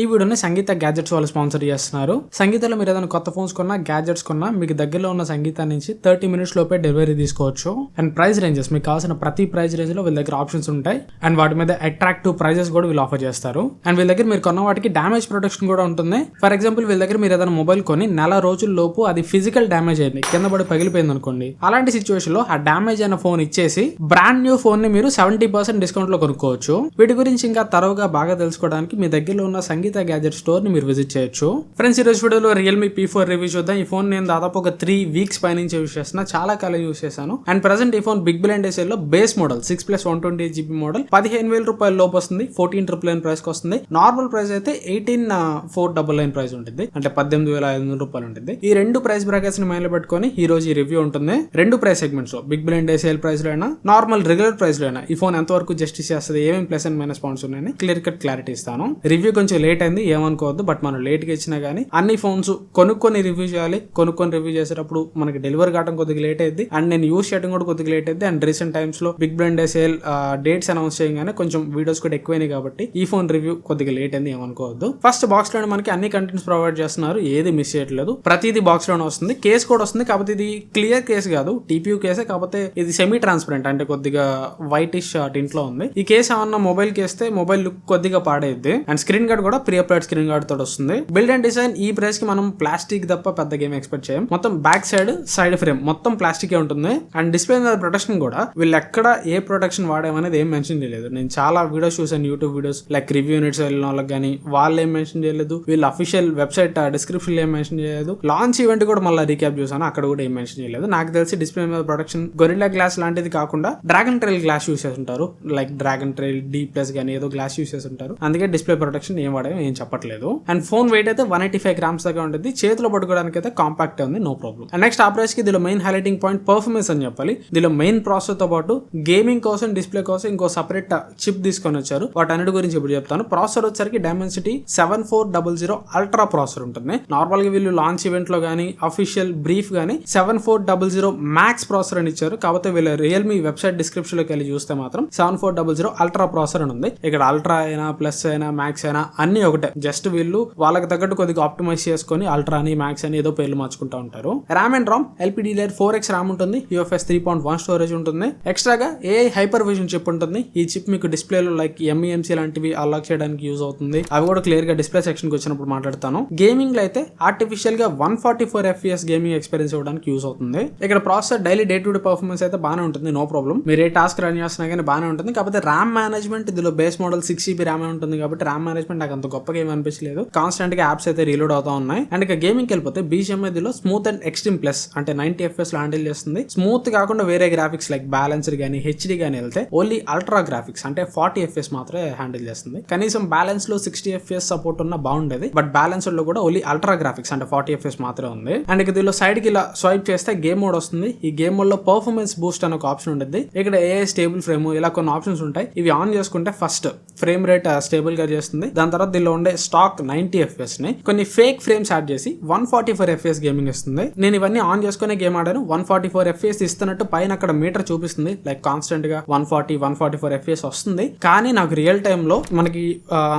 ఈ వీడియోని సంగీత గ్యాజెట్స్ వాళ్ళు స్పాన్సర్ చేస్తున్నారు. సంగీతలో మీరు ఏదైనా కొత్త ఫోన్స్ కొన్నా గ్యాజెట్స్ కొన్నా మీకు దగ్గరలో ఉన్న సంగీతం నుంచి థర్టీ మినిట్స్ లోపే డెలివరీ తీసుకోవచ్చు. అండ్ ప్రైస్ రేంజెస్ మీకు కావాల్సిన ప్రతి ప్రైస్ రేంజ్లో వీళ్ళ దగ్గర ఆప్షన్స్ ఉంటాయి. అండ్ వాటి మీద అట్రాక్టివ్ ప్రైజెస్ కూడా వీళ్ళు ఆఫర్ చేస్తారు. అండ్ వీళ్ళ దగ్గర మీరు కొన్న వాటికి డ్యామేజ్ ప్రొటెక్షన్ కూడా ఉంటుంది. ఫర్ ఎగ్జాంపుల్ వీళ్ళ దగ్గర మీరు ఏదైనా మొబైల్ కొని నెల రోజుల లోపు అది ఫిజికల్ డ్యామేజ్ అయింది కింద పడి పగిలిపోయింది అనుకోండి. అలాంటి సిచ్యువేషన్లో ఆ డ్యామేజ్ అయిన ఫోన్ ఇచ్చేసి బ్రాండ్ న్యూ ఫోన్ని మీరు సెవెంటీ పర్సెంట్ డిస్కౌంట్లో కొనుక్కోవచ్చు. వీటి గురించి ఇంకా తరవుగా బాగా తెలుసుకోవడానికి మీ దగ్గరలో ఉన్న సంగీత గ్యాజెట్ స్టోర్ని మీరు విజిట్ చేయొచ్చు. ఫ్రెండ్స్ ఈ రోజు వీడియోలో రియల్మీ పీ ఫోర్ రివ్యూ చూద్దాం. ఈ ఫోన్ నేను దాదాపు ఒక త్రీ వీక్స్ పైనుంచి యూస్ చేస్తున్నా. చాలా కాలం యూస్ చేశాను. అండ్ ప్రజెంట్ ఈ ఫోన్ బిగ్ బిలియన్ డేస్లో base model six plus one twenty GB model పదిహేను వేల రూపాయల లోపు వస్తుంది. ఫోర్టీన్ ట్రిపుల్ నైన్ ప్రైస్ వస్తుంది. నార్మల్ ప్రైస్ అయితే eighteen four double nine price ఉంటుంది. అంటే పద్దెనిమిది వేల ఐదు వందల రూపాయలు ఉంటుంది. ఈ రెండు ప్రైస్ బ్రాకెట్స్ని మైండ్ పెట్టుకొని ఈ రోజు ఈ రివ్యూ ఉంటుంది. రెండు ప్రైస్ సెగ్మెంట్స్లో బిగ్ బిలియన్ డే సేల్ ప్రైస్లో అయినా నార్మల్ రెగ్యులర్ ప్రైస్లో అయినా ఈ ఫోన్ ఎంతవరకు జస్టిస్ చేస్తుంది? ఏమేమి ప్లస్ అండ్ మైనస్ పాయింట్స్ ఉన్నాయని క్లియర్ కట్ క్లారిటీ ఇస్తాను. రివ్యూ కొంచెం లేట్ లేట్ అయింది ఏమనుకోవద్దు. బట్ మనం లేట్గా ఇచ్చినా కానీ అన్ని ఫోన్స్ కొనుక్కొని రివ్యూ చేయాలి. కొనుక్కొని రివ్యూ చేసేటప్పుడు మనకి డెలివరీ కావడం కొద్దిగా లేట్ అయింది అండ్ నేను యూస్ చేయడం కూడా కొద్దిగా లేట్ అయింది అండ్ రీసెంట్ టైమ్స్లో big brand day sale dates announce చేయగానే కొంచెం వీడియోస్ కూడా ఎక్కువైనాయి కాబట్టి ఈ ఫోన్ రివ్యూ కొద్దిగా లేట్ అయింది ఏమనుకోవద్దు. ఫస్ట్ బాక్స్లో మనకి అన్ని కంటెంట్స్ ప్రొవైడ్ చేస్తున్నారు. ఏది మిస్ చేయట్లేదు. ప్రతిది బాక్స్లోనే వస్తుంది. కేస్ కూడా వస్తుంది. కాకపోతే ఇది క్లియర్ కేస్ కాదు. టీపీయూ కేసే కాకపోతే ఇది సెమీ ట్రాన్స్పరెంట్ అంటే కొద్దిగా వైటిష్ ఇంట్లో ఉంది. ఈ కేసు ఏమన్నా మొబైల్ కేస్తే మొబైల్ లుక్ కొద్దిగా పాడైద్ది. అండ్ స్క్రీన్ గార్డ్ కూడా ప్రీ స్క్రీన్ గార్డ్ తోటి వస్తుంది. బిల్డ్ అండ్ డిజైన్ ఈ ప్రైస్కి మనం ప్లాస్టిక్ తప్ప పెద్ద గేమ్ ఎక్స్పెక్ట్ చేయం. మొత్తం బ్యాక్ సైడ్ సైడ్ ఫ్రేమ్ మొత్తం ప్లాస్టిక్ ఉంటుంది. అండ్ డిస్ప్లే మీద ప్రొటెక్షన్ కూడా వీళ్ళు ఎక్కడ ఏ ప్రొటెక్షన్ వాడామనేది ఏం మెన్షన్ చేయలేదు. నేను చాలా వీడియోస్ చూసాను YouTube videos. Like review units వెళ్ళిన వాళ్ళకి కానీ వాళ్ళు ఏం మెన్షన్ చేయలేదు. వీళ్ళు అఫీషియల్ వెబ్సైట్ డిస్క్రిప్షన్ ఏం మెన్షన్ చేయలేదు. లాంచ్ ఈవెంట్ కూడా మళ్ళీ రీక్యాప్ చూసాను అక్కడ కూడా ఏం మెన్షన్ చేయలేదు. నాకు తెలిసి డిస్ప్లే మీద ప్రొటెక్షన్ గొరిల్లా గ్లాస్ లాంటిది కాకుండా డ్రాగన్ ట్రైల్ గ్లాస్ యూస్ చేసి ఉంటారు like dragon trail D plus కానీ ఏదో గ్లాస్ యూస్ చేసి ఉంటారు అందుకే డిస్ప్లే ప్రొటెక్షన్ ఏం వాడే ఏం చెప్పట్లేదు. అండ్ ఫోన్ వెయిట్ అయితే వన్ ఎయిటీ ఫైవ్ గ్రామ్స్ దాకా ఉంటుంది చేతిలో పట్టుకోవడానికి అయితే కాంపాక్ట్ ఉంది నో ప్రాబ్లం అండ్ నెక్స్ట్ ఆ కి దీనిలో మెయిన్ హైలైటింగ్ పాయింట్ పర్ఫార్మెన్స్ అని చెప్పాలి. దీనిలో మెయిన్ ప్రాసెసర్తో పాటు గేమింగ్ కోసం డిస్ప్లే కోసం ఇంకో సపరేట్ చిప్ తీసుకొని వచ్చారు. వాటన్నిటి గురించి ఇప్పుడు చెప్తాను. ప్రాసెసర్ వచ్చరికి Dimensity seven four double zero ultra processor ఉంటుంది. నార్మల్గా వీళ్ళు లాంచ్ ఈవెంట్లో కానీ అఫీషియల్ బ్రీఫ్ కానీ seven four double zero max processor అని ఇచ్చారు. కాకపోతే వీళ్ళ రియల్మీ వెబ్సైట్ డిస్క్రిప్షన్లోకి వెళ్ళి చూస్తే మాత్రం seven four double zero ultra processor అని ఉంది. ఇక్కడ అల్ట్రా అయినా ప్లస్ అయినా మ్యాక్స్ అయినా అన్ని ఒకటే. జస్ట్ వీళ్ళు వాళ్ళకి తగ్గట్టు కొద్దిగా ఆప్టిమైజ్ చేసుకొని అల్ట్రా అని మ్యాక్స్ అని ఏదో పేర్లు మార్చుకుంటా ఉంటారు. RAM and RAM LPD layer four X RAM ఉంటుంది UFS three point one storage ఉంటుంది. ఎక్స్ట్రాగా ఏ హైపర్ విజన్ చిప్ ఉంటుంది. ఈ చిప్ మీకు డిస్ప్లేలో like M E M C లాంటివి అన్లాక్ చేయడానికి యూజ్ అవుతుంది. అవి కూడా క్లియర్గా డిస్ప్లే సెక్షన్కి వచ్చినప్పుడు మాట్లాడతాను. గేమింగ్లో అయితే ఆర్టిఫిషియల్గా one forty four FS gaming experience ఇవ్వడానికి యూజ్ అవుతుంది. ఇక్కడ processor daily day to day performance అయితే బాగానే ఉంటుంది నో ప్రాబ్లం మీరు ఏ టాస్క్ రన్ చేస్తున్నా కానీ బాగానే ఉంటుంది. కాకపోతే ర్యామ్ మేనేజ్మెంట్ ఇందులో base model six GB RAM ఉంటుంది కాబట్టి ర్యామ్ మేనేజ్మెంట్ నాకు అంత గొప్పగా ఏమి అనిపించలేదు. కాన్స్టెంట్గా యాప్స్ అయితే రీలోడ్ అవుతా ఉన్నాయి. అండ్ ఇక గేమింగ్ వెళ్ళిపోతే బీజిఎం లో స్మూత్ అండ్ ఎక్స్ట్రీమ్ ప్లస్ అంటే నైన్టీ ఎఫ్ఎస్లో హ్యాండిల్ చేస్తుంది. స్మూత్ కాకుండా వేరే గ్రాఫిక్స్ లైక్ బ్యాలెన్స్డ్ కానీ హెచ్డి కానీ వెళ్తే ఓన్లీ అల్ట్రా గ్రాఫిక్స్ అంటే ఫార్టీ ఎఫ్ఎస్ మాత్రమే హ్యాండిల్ చేస్తుంది. కనీసం బ్యాలెన్స్లో సిక్స్టీ ఎఫ్ఎస్ సపోర్ట్ ఉన్న బాగుండేది బట్ బ్యాలెన్స్లో కూడా ఓన్లీ అల్ట్రా గ్రాఫిక్స్ అంటే ఫార్టీ ఎఫ్ఎస్ మాత్రమే ఉంది. అండ్ ఇక దీనిలో సైడ్కి ఇలా స్వైప్ చేస్తే గేమ్ మోడ్ వస్తుంది. ఈ గేమ్ మోడ్లో పర్ఫార్మెన్స్ బూస్ట్ అనే ఒక ఆప్షన్ ఉంటుంది ఇక్కడ ఏ స్టేబుల్ ఫ్రేమ్ ఇలా కొన్ని ఆప్షన్స్ ఉంటాయి. ఇవి ఆన్ చేసుకుంటే ఫస్ట్ ఫ్రేమ్ రేట్ స్టేబుల్గా చేస్తుంది. దాని తర్వాత దీనిలో ఉండే స్టాక్ నైన్టీ ఎఫ్ఎస్ని కొన్ని ఫేక్ ఫ్రేమ్స్ యాడ్ చేసి one forty four FS gaming ఇస్తుంది నేను ఇవన్నీ ఆన్ చేసుకునే గేమ్ ఆడాను వన్ ఫార్టీ ఫోర్ ఎఫ్ఎస్ ఇస్తున్నట్టు పైన అక్కడ మీటర్ చూపిస్తుంది లైక్ కాన్స్టెంట్గా one forty one forty four FS వస్తుంది కానీ నాకు రియల్ టైమ్లో మనకి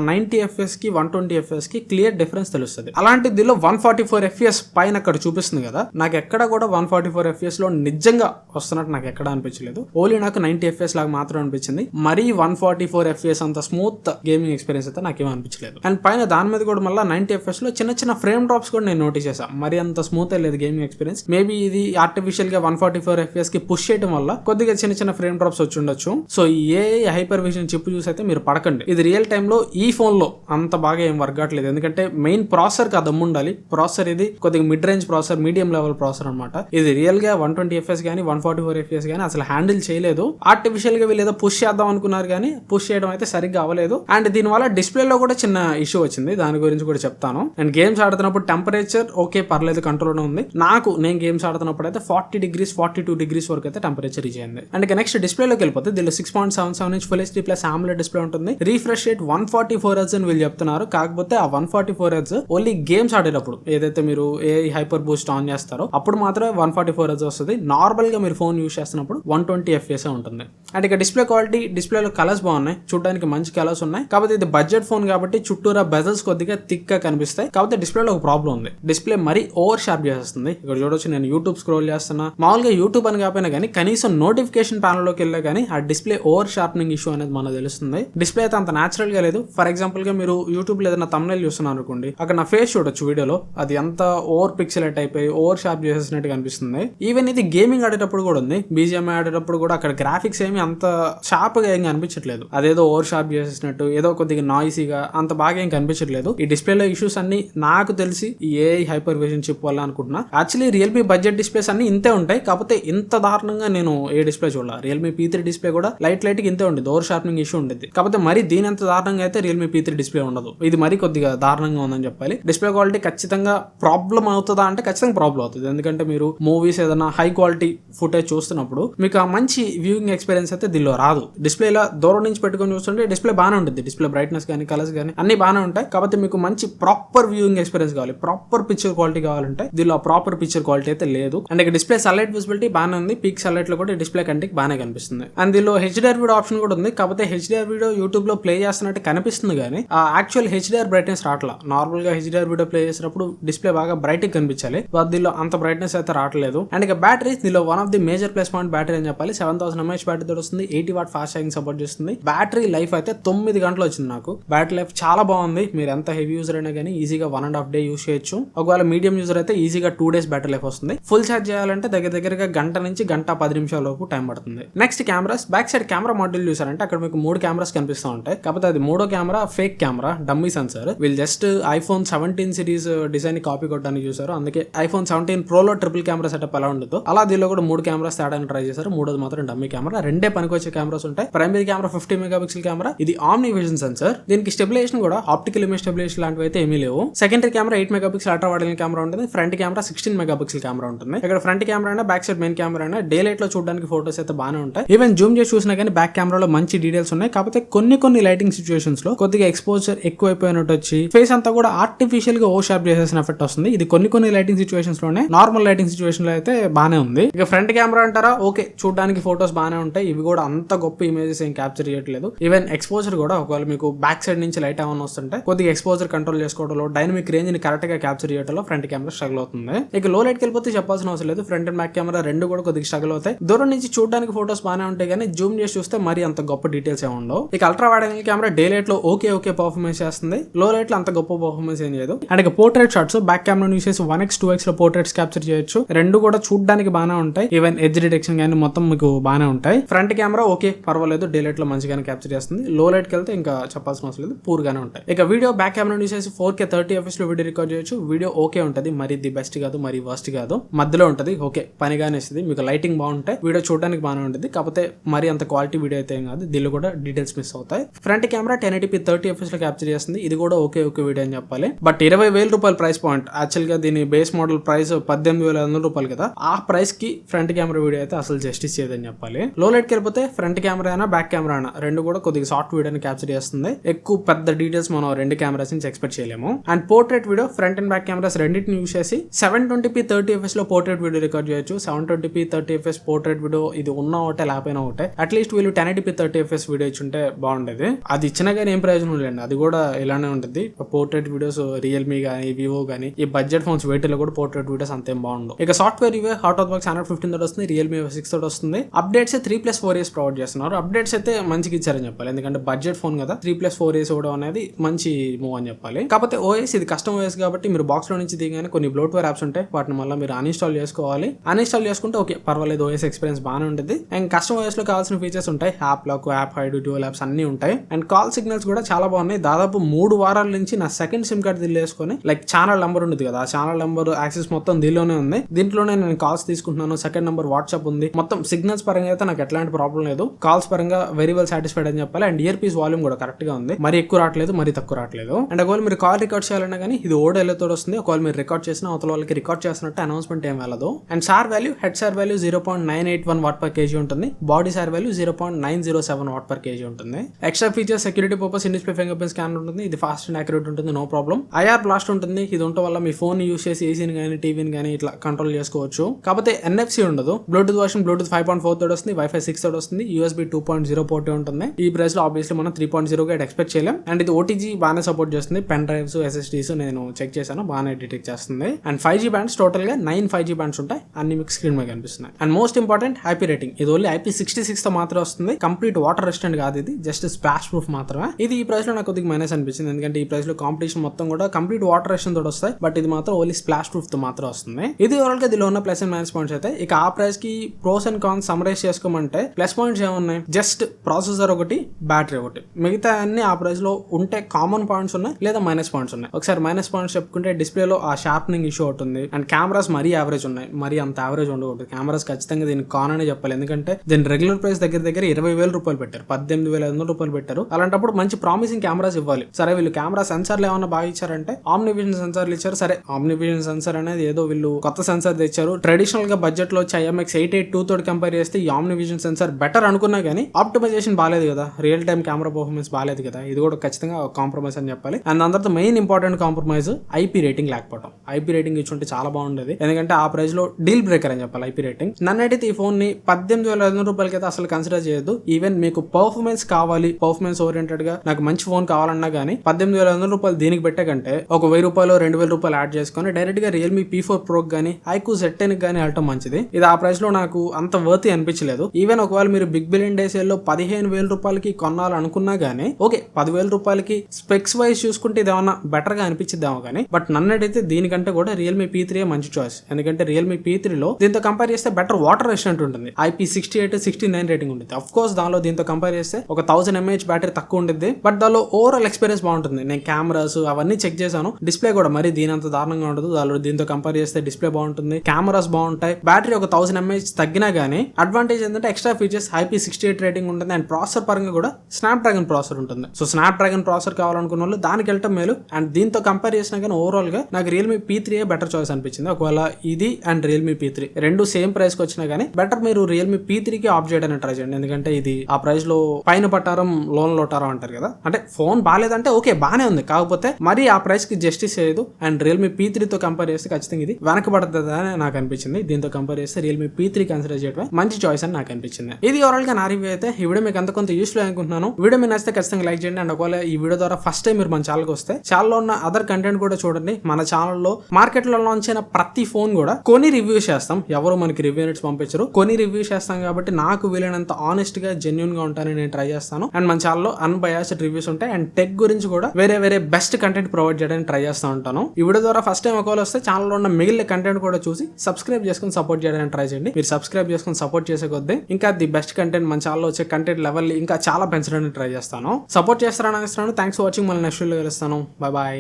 నైన్టీ ఎఫ్ఎస్కి వన్ ట్వంటీ ఎఫ్ఎస్కి క్లియర్ డిఫరెన్స్ తెలుస్తుంది అలాంటి దీనిలో వన్ ఫార్టీ ఫోర్ ఎఫ్ఎస్ పైన అక్కడ చూపిస్తుంది కదా నాకు ఎక్కడ కూడా వన్ ఫార్టీ ఫోర్ ఎఫ్ఎస్లో నిజంగా వస్తున్నట్టు నాకు ఎక్కడ అనిపించలేదు ఓన్లీ నాకు నైన్టీ ఎఫ్ఎస్ లాగా మాత్రం అనిపించింది మరీ వన్ ఫార్టీ ఫోర్ ఎఫ్ఎస్ అంత స్మూత్ గేమింగ్ ఎక్స్పీరియన్స్ అయితే నాకేం లేదు అండ్ పైన దాని మీద కూడా మళ్ళీ నైన్టీ ఎఫ్ఎస్లో చిన్న చిన్న ఫ్రేమ్ డ్రాప్స్ కూడా నేను నోటీస్ చేశాను మరి అంత స్మూత్ లేదు గేమింగ్ ఎక్స్పీరియన్స్ మేబీ ఇది ఆర్టిఫిషియల్గా వన్ ఫార్టీ ఫోర్ ఎఫ్ఎస్కి పుష్ చేయడం వల్ల కొద్దిగా చిన్న చిన్న ఫ్రేమ్ డ్రాప్స్ వచ్చి ఉండొచ్చు. So a hyper vision chip చూసి అయితే మీరు పడకండి. ఇది రియల్ టైమ్లో ఈ ఫోన్లో అంత బాగా ఏం వర్క్ కావట్లేదు ఎందుకంటే మెయిన్ ప్రాసెసర్కి దమ్ము ఉండాలి. ప్రాసెసర్ ఇది కొద్దిగా mid range processor medium level processor అనమాట ఇది రియల్గా వన్ ట్వంటీ ఎఫ్ఎస్ కానీ వన్ ఫార్టీ ఫోర్ ఎఫ్ఎస్ కానీ అసలు హ్యాండిల్ చేయలేదు. ఆర్టిఫిషియల్గా వీళ్ళు ఏదో పుష్ చేద్దాం అనుకున్నారు కానీ పుష్ చేయడం అయితే సరిగ్గా అవ్వలేదు. అండ్ దీని వల్ల డిస్ప్లే లో కూడా చిన్న ఇష్యూ వచ్చింది. దాని గురించి కూడా చెప్తాను. అండ్ గేమ్స్ ఆడుతున్నప్పుడు టెంపరేచర్ ఓకే పర్లేదు కంట్రోల్ ఉంది. నాకు నేను గేమ్స్ ఆడుతున్నప్పుడు అయితే forty degrees forty two degrees వరకు అయితే టెంపరేచర్ రీచ్ అయింది. అండ్ ఇక నెక్స్ట్ డిస్ప్లేలోకి వెళ్ళిపోతే దీనిలో six point seven seven inch full HD plus AMOLED display ఉంటుంది. Refresh rate one forty four hertz అని వీళ్ళు చెప్తున్నారు. కాకపోతే ఆ one forty four hertz only games ఆడేటప్పుడు ఏదైతే మీరు ఏ హైపర్ బూస్ట్ ఆన్ చేస్తారో అప్పుడు మాత్రమే వన్ ఫార్టీ ఫోర్ హెడ్స్ వస్తుంది. నార్మల్గా మీరు ఫోన్ యూస్ చేస్తున్నప్పుడు వన్ ట్వంటీ ఎఫ్ఎస్ ఉంటుంది. అండ్ ఇక డిస్ప్లే క్వాలిటీ డిస్ప్లేలో కలర్స్ బాగున్నాయి. చూడడానికి మంచి కలర్స్ ఉన్నాయి. కాకపోతే ఇది బడ్జెట్ ఫోన్ కాబట్టి చుట్టూరా బెజల్స్ కొద్దిగా థిక్గా కనిపిస్తాయి. కాకపోతే డిస్ప్లేలో ఒక ప్రాబ్లం ఉంది. డిస్ప్లే మరీ ఓవర్ షార్ప్ చేస్తుంది ఇక్కడ చూడొచ్చు నేను యూట్యూబ్ స్క్రోల్ చేస్తున్నా. మామూలుగా యూట్యూబ్ అని కాకపోయినా కానీ కనీసం నోటిఫికేషన్ ప్యానల్లోకి వెళ్ళా కానీ ఆ డిస్ప్లే ఓవర్ షార్ప్నింగ్ ఇష్యూ అనేది మనకు తెలుస్తుంది. డిస్ప్లే అయితే అంత నాచురల్గా లేదు. ఫర్ ఎగ్జాంపుల్గా మీరు యూట్యూబ్లో ఏదైనా తమిళ చూస్తున్నారు అనుకోండి అక్కడ నా ఫేస్ చూడొచ్చు వీడియోలో. అది ఎంత ఓవర్ పిక్సెలెట్ అయిపోయి ఓవర్ షార్ప్ చేసేసినట్టు కనిపిస్తుంది. ఈవెన్ ఇది గేమింగ్ ఆడేటప్పుడు కూడా ఉంది. బీజిఎం ఆడేటప్పుడు కూడా అక్కడ గ్రాఫిక్స్ ఏమి అంత షార్ప్గా ఏం కనిపించట్లేదు. అదేదో ఓవర్ షార్ప్ చేసేసినట్టు ఏదో కొద్దిగా నాయిసీగా అంత బాగా ఏం కనిపించట్లేదు. ఈ డిస్ప్లేలో ఇష్యూస్ అన్ని నాకు తెలిసి ఏ హైపర్ విజన్ చిప్ వల్ల అనుకుంటున్నా. యాక్చువల్లీ రియల్మీ బడ్జెట్ డిస్ప్లేస్ అన్ని ఇంతే ఉంటాయి. కాకపోతే ఇంత దారుణంగా నేను ఏ డిస్ప్లే చూడాలి. రియల్మీ పీ త్రీ డిస్ప్లే కూడా లైట్ లైట్కి ఇంతే ఉండేది ఓవర్ షార్పింగ్ ఇష్యూ ఉండేది కాకపోతే మరి దీని అంత దారుణంగా అయితే రియల్మీ పీ త్రీ డిస్ప్లే ఉండదు. ఇది మరి కొద్దిగా దారుణంగా ఉందని చెప్పాలి. డిస్ప్లే క్వాలిటీ ఖచ్చితంగా ప్రాబ్లం అవుతుందా అంటే ఖచ్చితంగా ప్రాబ్లం అవుతుంది. ఎందుకంటే మీరు మూవీస్ ఏదైనా హై క్వాలిటీ ఫుటేజ్ చూస్తున్నప్పుడు మీకు ఆ మంచి వ్యూయింగ్ ఎక్స్పీరియన్స్ అయితే దీనిలో రాదు. డిస్ప్లేలో దూరం నుంచి పెట్టుకొని చూస్తుంటే డిస్ప్లే బాగానే ఉంటుంది డిస్ప్లే బ్రైట్నెస్ కానీ కలర్స్ కానీ అన్ని బాగానే ఉంటాయి. కాకపోతే మీకు మంచి ప్రాపర్ వ్యూయింగ్ ఎక్స్పీరియన్స్ కావాలి. ప్రాపర్ పిక్చర్ క్వాలిటీ కావాలంటే దీనిలో ప్రాపర్ పిక్చర్ క్వాలిటీ అయితే లేదు. అండ్ ఇక డిస్ప్లే సలైట్ విజిబిలిటీ బాగానే ఉంది. పీక్ సన్లైట్లో కూడా డిస్ప్లే కంటికి బాగానే కనిపిస్తుంది. అండ్ దీనిలో హెచ్డిఆర్ వీడియో ఆప్షన్ కూడా ఉంది. కాకపోతే హెచ్డిఆర్ వీడియో యూట్యూబ్లో ప్లే చేస్తున్నట్టు కనిపిస్తుంది కానీ ఆ యాక్చువల్ హెచ్డిఆర్ బ్రైట్నెస్ రావట్లా. నార్మల్గా హెచ్డిఆర్ వీడియో ప్లే చేసినప్పుడు డిస్ప్లే బాగా బ్రైట్ కనిపించాలి. దీనిలో అంత బ్రైట్నెస్ అయితే రావట్లేదు. అండ్ ఇక బ్యాటరీ దీనిలో one of the major plus point battery అని చెప్పాలి. సెవెన్ థౌసండ్ ఎంఎస్ బ్యాటరీ వస్తుంది. Eighty watt fast charging support చేస్తుంది. బ్యాటరీ లైఫ్ అయితే తొమ్మిది గంటలు వచ్చింది నాకు. బ్యాటరీ లైఫ్ చాలా చాలా బాగుంది. మీరు ఎంత హెవీ యూజర్ అయినా కానీ ఈజీగా one and half day use చేయొచ్చు. ఒకవేళ మీడియం యూజర్ అయితే ఈజీగా టూ డేస్ బ్యాటరీ లైఫ్ వస్తుంది. ఫుల్ ఛార్జ్ చేయాలంటే దగ్గర దగ్గరగా గంట నుంచి గంట పది నిమిషాల లోపు టైం పడుతుంది. Next cameras back side camera module చూసారంటే అక్కడ మీకు మూడు కెమెరాస్ కనిపిస్తూ ఉంటాయి. కాకపోతే అది మూడో camera fake camera dummy sensor వీళ్ళు just iPhone seventeen series design copy కొట్టడానికి చూసారు. అందుకే ఐఫోన్ సెవెంటీన్ ప్రోలో ట్రిపుల్ కెమెరా సెటప్ ఎలా ఉండదు అలా దీనిలో కూడా మూడు కెమెరాస్ తేడానికి ట్రై చేశారు. మూడోది మాత్రం డమ్మీ కెమెరా రెండే పనికొచ్చే కెమెరాస్ ఉంటాయి. Primary camera fifty mega pixel camera ఇది ఆమ్ని విజన్ సెన్సర్ దీనికి స్టెబిలేషన్ కూడా ఆప్టికల్ ఇమేజ్ స్టెబిలేషన్ లాంటివి అయితే ఏమీ లేవు. Secondary camera eight megapixel ultra wide camera ఉంటుంది. Front camera sixteen megapixel camera ఉంటుంది. ఇక్కడ ఫ్రంట్ కెమెరా అయినా బ్యాక్ సైడ్ మెయిన్ కెమెరా అయినా డే లైట్లో చూడడానికి ఫోటోస్ అయితే బాగానే ఉంటాయి. ఈవెన్ జూమ్ చేసి చూసినా కానీ బ్యాక్ కెమెరాలో మంచి డీటెయిల్స్ ఉన్నాయి. కాకపోతే కొన్ని కొన్ని లైటింగ్ సిచువేషన్స్లో కొద్దిగా ఎక్స్పోజర్ ఎక్కువైపోయినట్టు వచ్చి ఫేస్ అంతా కూడా ఆర్టిఫిషియల్గా ఓ షార్ప్ చేసేసిన ఎఫెక్ట్ వస్తుంది. ఇది కొన్ని కొన్ని లైటింగ్ సిచువేషన్స్లోనే నార్మల్ లైటింగ్ సిచువేషన్లో అయితే బాగానే ఉంది. ఇక ఫ్రంట్ కెమెరా అంటారా? ఓకే చూడడానికి ఫోటోస్ బాగానే ఉంటాయి. ఇవి కూడా అంత గొప్ప ఇమేజెస్ ఏం క్యాప్చర్ చేయట్లేదు. ఈవెన్ ఎక్స్పోజర్ కూడా ఒకవేళ మీకు బ్యాక్ సైడ్ నుంచి లైట్ ఏమైనా వస్తుంటే కొద్దిగా ఎక్స్పోజర్ కంట్రోల్ చేసుకోవడంలో డైనమిక్ రేంజ్ని కరెక్ట్గా క్యాప్చర్ చేయడంలో ఫ్రంట్ కెమెరా స్ట్రగుల్ అవుతుంది. ఇక లో లైట్ వెళ్ళిపోతే చెప్పాల్సిన అవసరం లేదు. ఫ్రంట్ అండ్ బ్యాక్ కెమెరా రెండు కూడా కొద్దిగా స్ట్రగుల్ అవుతాయి. దూరం నుంచి చూడడానికి ఫోటోస్ బాగానే ఉంటాయి కానీ జూమ్ చేసి చూస్తే మరి అంత గొప్ప డీటెయిల్స్ ఏమి ఉండవు. ఇక ultra wide angle camera day లైట్లో ఓకే ఓకే పర్ఫార్మెన్స్ చేస్తుంది. లో లైట్లో అంత గొప్ప పర్ఫార్మెన్స్ ఏం చేయదు. అండ్ ఇక portrait shots back camera use చేసి వన్ ఎక్స్ టూ ఎక్స్లో పోర్ట్రేట్స్ క్యాప్చర్ చేయొచ్చు. రెండు కూడా చూడడానికి బాగానే ఉంటాయి. ఈవెన్ ఎడ్జ్ డిటెక్షన్ కానీ మొత్తం మీకు బాగానే ఉంటాయి. ఫ్రంట్ కెమెరా ఓకే పర్వాలేదు. డే లైట్లో మంచిగానే క్యాప్చర్ చేస్తుంది. లో లైట్కి వెళ్తే ఇంకా చెప్పాల్సిన అవసరం లేదు. పూర్గా గానే ఉంటాయి. ఇక వీడియో బ్యాక్ కెమెరా చూసేసి ఫోర్ కే థర్టీ ఎఫ్ఎస్లో వీడియో రికార్డ్ చేయొచ్చు. వీడియో ఓకే ఉంటుంది. మరి ది బెస్ట్ కాదు మరి వర్స్ట్ కాదు. మధ్యలో ఉంటుంది. ఓకే పనిగానే ఇస్తుంది మీకు లైటింగ్ బాగుంటాయి. వీడియో చూడడానికి బాగానే ఉంటుంది. కాకపోతే మరి అంత క్వాలిటీ వీడియో అయితే ఏం కాదు. దీనిలో కూడా డీటెయిల్స్ మిస్ అవుతాయి. Front camera ten eighty thirty ఎఫ్ఎస్లో capture చేస్తుంది. ఇది కూడా ఓకే ఓకే వీడియో అని చెప్పాలి. బట్ ఇరవై వేల రూపాయల ప్రైస్ పాయింట్ యాక్చువల్గా దీని బేస్ మోడల్ ప్రైస్ పద్దెనిమిది వేల వందల రూపాయలు కదా. ఆ ప్రైస్కి ఫ్రంట్ కెమెరా వీడియో అయితే అసలు జస్టిస్ చేయదని చెప్పాలి. లో లైట్కి వెళ్ళిపోతే ఫ్రంట్ కెమెరా అయినా బ్యాక్ కెమెరా అయినా రెండు కూడా కొద్దిగా సాఫ్ట్ వీడియోని క్యాప్చర్ చేస్తుంది. ఎక్కువ పెద్ద డీటెయిల్స్ మనం రెండు కెమెరాస్ నుంచి ఎక్స్పెక్ట్ చేయలేము. And portrait video front and back cameras రెండింటిని యూస్ చేసి సెవెన్ ట్వంటీ పీ థర్టీ ఎఫ్ఎస్లో పోర్ట్రేట్ వీడియో రికార్డ్ చేయొచ్చు. Seven twenty P thirty FS portrait video ఇది ఉన్న ఒకటే లేకపోయినా ఒకటే. అట్లీస్ట్ వీళ్ళు ten eighty P thirty FS video ఇచ్చుంటే బాగుండేది. అది ఇచ్చినా కానీ ఏం ప్రయోజనం లేండి అది కూడా ఇలానే ఉంటుంది. పోర్ట్రేట్ వీడియోస్ రియల్మీ కానీ వివో కానీ ఈ బడ్జెట్ ఫోన్స్ వేటిలో కూడా పోర్ట్రేట్ వీడియోస్ అంతేం బాగుండవు. ఇక సాఫ్ట్వేర్ ఇవే out of box Android fifteen తోటి వస్తుంది రియల్మీ సిక్స్ తోటి వస్తుంది. Updates three plus four years provide చేస్తున్నారు. అప్డేట్స్ అయితే మంచిగా ఇచ్చారని చెప్పాలి. ఎందుకంటే బడ్జెట్ ఫోన్ కదా త్రీ ప్లస్ ఫోర్ ఇయర్స్ ఇవ్వడం అనేది మంచి మూవ్ అని చెప్పాలి. కాకపోతే ఓఎస్ ఇది కస్టమ్ ఓఎస్ కాబట్టి మీరు బాక్స్లో నుంచి దిగానే కొన్ని బ్లోట్వేర్ యాప్స్ ఉంటాయి. వాటిని మళ్ళీ మీరు అన్ఇన్స్టాల్ చేసుకోవాలి. అన్ఇన్స్టాల్ చేసుకుంటే ఓకే పర్వాలేదు ఓఎస్ ఎక్స్పీరియన్స్ బాగానే ఉంటుంది. అండ్ కస్టమ్ ఓఎస్లో కావాల్సిన ఫీచర్స్ ఉంటాయి. App lock app hide dual apps అన్ని ఉంటాయి. అండ్ కాల్ సిగ్నల్స్ కూడా చాలా బాగున్నాయి. దాదాపు మూడు వారాల నుంచి నా సెకండ్ సిమ్ కార్డ్ దిల్లేసుకొని లైక్ ఛానల్ నెంబర్ ఉంటుంది కదా ఆ ఛానల్ నెంబర్ యాక్సెస్ మొత్తం దీనిలోనే ఉంది. దీంట్లోనే నేను కాల్స్ తీసుకుంటున్నాను. సెకండ్ నెంబర్ వాట్సాప్ ఉంది. మొత్తం సిగ్నల్స్ పరంగా అయితే నాకు ఎట్లాంటి ప్రాబ్లం లేదు. కాల్స్ పరంగా వెరీ వెల్ సాటిస్ఫైడ్ అని చెప్పాలి. అండ్ ఇయర్ పీస్ వాల్యూమ్ కూడా కరెక్ట్గా ఉంది. మరి ఎక్కువ రావట్లేదు. మరి తక్కువ రావట్లేదు. అండ్ ఒకవేళ మీరు కాల్ రికార్డ్ చేయాలన్నా కానీ ఇది ఓడ ఎల్లతో వస్తుంది. ఒకవేళ మీరు రికార్డ్ చేసిన అవతల వాళ్ళకి రికార్డ్ చేసినట్టు అనౌన్స్మెంట్ ఏం వెళ్ళదు. And SAR value head SAR value zero point nine eight one watt per kg ఉంటుంది. Body SAR value zero point nine zero seven watt per kg ఉంటుంది. Extra features security purpose in display fingerprint scanner ఉంటుంది. ఇది fast and accurate ఉంటుంది no problem. IR blast ఉంటుంది. ఇది ఉండటం వల్ల మీ phone use చేసి ఏసీని కానీ టీవీని కానీ ఇట్లా కంట్రోల్ చేసుకోవచ్చు. కాకపోతే ఎన్ఎఫ్సి ఉండదు. Bluetooth version Bluetooth five point four తోటి వస్తుంది. వైఫై సిక్స్ తోటి వస్తుంది. USB two point zero port ఉంటుంది. ఈ ప్రైస్లో ఆబ్వియస్లీ మనం త్రీ పాయింట్ జీరో ఎక్స్పెక్ట్ చేయలేం. అండ్ ఇది ఓటీజీ బాగానే సపోర్ట్ చేస్తుంది. పెన్ డ్రైవ్స్ ఎస్ఎస్డీస్ నేను చెక్ చేశాను. బాగానే డిటెక్ట్ చేస్తుంది. అండ్ ఫైవ్ జీ బ్యాండ్స్ టోటల్గా నైన్ ఫైవ్ జీ బ్యాండ్స్ ఉంటాయి. అన్ని మీకు స్క్రీన్ మీద కనిపిస్తున్నాయి. And most important IP rating ఇది ఓన్లీ ఐపీ సిక్స్టీ సిక్స్తో మాత్రం వస్తుంది. కంప్లీట్ వాటర్ రెసిస్టెంట్ కాదు ఇది. జస్ట్ స్ప్లాష్ ప్రూఫ్ మాత్రమే. ఇది ఈ ప్రైస్లో నాకు కొద్దిగా మైనస్ అనిపించింది. ఎందుకంటే ఈ ప్రైస్లో కాంపిటీషన్ మొత్తం కూడా కంప్లీట్ వాటర్ రెసిస్టెంట్ తోటి వస్తాయి. బట్ ఇది మాత్రం ఓన్లీ స్ప్లాష్ ప్రూఫ్తో మాత్రం వస్తుంది. ఇది ఓవరాల్గా దీనిలో ఉన్న ప్లస్ అండ్ మైనస్ పాయింట్స్ అయితే ఇక ఆ ప్రైస్కి ప్రోస్ అండ్ కాన్స్ సమరైజ్ చేసుకోమంటే ప్లస్ పాయింట్స్ ఏమున్నాయి? జస్ట్ ప్రాసెసర్ ఒకటి బ్యాటరీ ఒకటి. మిగతా అన్ని ఆ ప్రైస్లో ఉంటే కామన్ పాయింట్స్ ఉన్నాయి లేదా మైనస్ పాయింట్స్ ఉన్నాయి. ఒకసారి మైనస్ పాయింట్స్ చెప్పుకుంటే డిస్ప్లే లో ఆ షార్ప్నింగ్ ఇష్యూ అవుతుంది అండ్ కెమెరాస్ మరీ యావరేజ్ ఉన్నాయి. మరీ అంత యావరేజ్ ఉండకూడదు. కెమెరాస్ ఖచ్చితంగా దీనికి కాన్ అనే చెప్పాలి. ఎందుకంటే దీని రెగ్యులర్ ప్రైస్ దగ్గర దగ్గర ఇరవై వేల రూపాయలు పెట్టారు. పద్దెనిమిది వేల ఐదు వందల రూపాయలు పెట్టారు. అలాంటప్పుడు మంచి ప్రామిసింగ్ కెమెరాస్ ఇవ్వాలి. సరే వీళ్ళు కెమెరా సెన్సార్లు ఏమైనా బాగా ఇచ్చారంటే ఆమ్నివిజన్ సెన్సార్లు ఇచ్చారు. సరే ఆమ్నివిజన్ సెన్సార్ అనేది ఏదో వీళ్ళు కొత్త సెన్సార్ తెచ్చారు. ట్రెడిషనల్గా బడ్జెట్లో వచ్చి ఐఎంఎక్స్ ఎయిట్ ఎయిట్ టూ తోటి కంపేర్ చేస్తే ఈ ఆమ్నివిజన్ సెన్సార్ బెటర్ అనుకున్నా కానీ ఆప్టిమైజేషన్ బాగాలేదు కదా. రియల్ టైం కెమెరా పర్ఫార్మెన్స్ బాగాలేదు కదా. ఇది కూడా ఖచ్చితంగా కాంప్రమైజ్ అని చెప్పాలి. అండ్ అందరితో main important compromise IP rating లేకపోవడం ఐపీ రేటింగ్ ఇచ్చుంటే చాలా బాగుండేది. ఎందుకంటే ఆ ప్రైస్లో డీల్ బ్రేకర్ అని చెప్పాలి ఐపీ రేటింగ్ నన్ను ఈ ఫోన్ని పద్దెనిమిది వేల ఐదు వందల రూపాయలకి అయితే అసలు కన్సిడర్ చేయొద్దు. ఈవెన్ మీకు పర్ఫార్మెన్స్ కావాలి పర్ఫార్మెన్స్ ఓరియంటెడ్గా నాకు మంచి ఫోన్ కావాలన్నా కానీ పద్దెనిమిది వేల ఐదు వందల రూపాయలు దీనికి పెట్టే కంటే ఒక వెయ్యి రూపాయలు రెండు వేల రూపాయలు యాడ్ చేసుకొని డైరెక్ట్గా రియల్మీ పీ ఫోర్ ప్రోకి కానీ ఐకు సెట్ టెన్ కానీ వెళ్ళటం మంచిది. ఇది ఆ ప్రైస్లో నాకు అంత వర్తి అనిపించలేదు. ఈవెన్ ఒకవేళ మీరు బిగ్ బిలియన్ డేస్లో పదిహేను వేల రూపాయలకి కొనాలనుకున్నా గానీ ఓకే పదివేల రూపాయలు వాళ్ళకి స్పెక్స్ వైజ్ చూసుకుంటే ఇది ఏమన్నా బెటర్గా అనిపించిద్దాము కానీ బట్ నన్నైతే దీనికంటే కూడా రియల్మీ పీ త్రీ మంచి చాయిస్ ఎందుకంటే రియల్మీ పీ త్రీలో దీంతో కంపేర్ చేస్తే బెటర్ వాటర్ రెసిస్టెంట్ ఉంటుంది. IP sixty eight sixty nine rating ఉంటుంది అఫ్ కోర్స్ దానిలో దీంతో కంపేర్ చేస్తే ఒక థౌసండ్ ఎంఏహెచ్ బ్యాటరీ తక్కువ ఉంటుంది బట్ దానిలో ఓవరాల్ ఎక్స్పీరియన్స్ బాగుంటుంది. నేను కెమెరాస్ అవన్నీ చెక్ చేశాను. డిస్ప్లే కూడా మరి దీని అంత దారుణంగా ఉండదు. దానిలో దీంతో కంపేర్ చేస్తే డిస్ప్లే బాగుంటుంది. కెమెరాస్ బాగుంటాయి. బ్యాటరీ ఒక థౌసండ్ ఎంఏహెచ్ తగ్గినా కానీ అడ్వాంటేజ్ ఏంటంటే extra features IP sixty eight rating ఉంటుంది. అండ్ ప్రాసెసర్ పరంగా కూడా స్నాప్ డ్రాగన్ ప్రాసెసర్ ఉంటుంది. సో స్నాప్ డ్రాగన్ ప్రాసెసర్ కావాలనుకున్న వాళ్ళు దానికి వెళ్ళటం మేలు. అండ్ దీంతో కంపేర్ చేసినా కానీ ఓవరాల్గా నాకు Realme P three better choice అనిపించింది. ఒకవేళ ఇది అండ్ రియల్మీ పీ త్రీ రెండు సేమ్ ప్రైస్కి వచ్చినా కానీ బెటర్ మీరు రియల్మీ పీ త్రీకి ఆప్ చేయడానికి ట్రై చేయండి. ఎందుకంటే ఇది ఆ ప్రైస్లో పైన పట్టారం లోన్ లోటారం అంటారు కదా. అంటే ఫోన్ బాగాలేదంటే ఓకే బాగానే ఉంది. కాకపోతే మరి ఆ ప్రైస్కి జస్టిస్ చేయదు. అండ్ రియల్మీ పీ తో కంపేర్ చేస్తే ఖచ్చితంగా ఇది వెనకబడుతుంది అని నాకు అనిపించింది. దీంతో కంపేర్ చేస్తే రియల్మీ పీ త్రీ కన్సిడర్ చేయడం మంచి చాయిస్ అని నాకు అనిపించింది. ఇది ఓవరాల్గా నా రివ్యూ అయితే ఈ వీడియో మీకు అంత కొంత యూస్ఫుల్ అనుకుంటున్నాను. వీడియో మీకు నచ్చితే ఖచ్చితంగా లైక్ చేయండి. అండ్ ఒకవేళ ఈ వీడియో ద్వారా ఫస్ట్ టైం మీరు మన ఛానల్కి వస్తే ఛానల్లో ఉన్న అదర్ కంటెంట్ కూడా చూడండి. మన ఛానల్లో మార్కెట్లో లాంచ్ అయిన ప్రతి ఫోన్ కూడా కొన్ని రివ్యూ చేస్తాం. ఎవరు మనకి రివ్యూ యూనిట్స్ పంపించరు. కొన్ని రివ్యూ చేస్తాం కాబట్టి నాకు వీలైనంత ఆనెస్ట్గా జెన్యున్గా ఉంటానని నేను ట్రై చేస్తాను. అండ్ మన ఛానల్లో అన్బయాస్డ్ రివ్యూస్ ఉంటాయి. అండ్ టెక్ గురించి కూడా వేరే వేరే బెస్ట్ కంటెంట్ ప్రొవైడ్ చేయడానికి ట్రై చేస్తూ ఉంటాను. ఈ వీడియో ద్వారా ఫస్ట్ టైం ఒకవేళ వస్తే ఛానల్లో ఉన్న మిగిలిన కంటెంట్ కూడా చూసి సబ్స్క్రైబ్ చేసుకుని సపోర్ట్ చేయడానికి ట్రై చేయండి. మీరు సబ్స్క్రైబ్ చేసుకుని సపోర్ట్ చేసే కొద్దీ ఇంకా ది బెస్ట్ కంటెంట్ మన ఛానల్లో వచ్చే కంటెంట్ లెవెల్ ఇంకా చాలా పెంచడానికి ట్రై చేస్తాను. సపోర్ట్ చేస్తారని అనిస్తున్నాను థ్యాంక్స్ ఫర్ వాచింగ్ మళ్ళీ నెక్స్ట్ వీడియోలో కలుస్తాను. Bye bye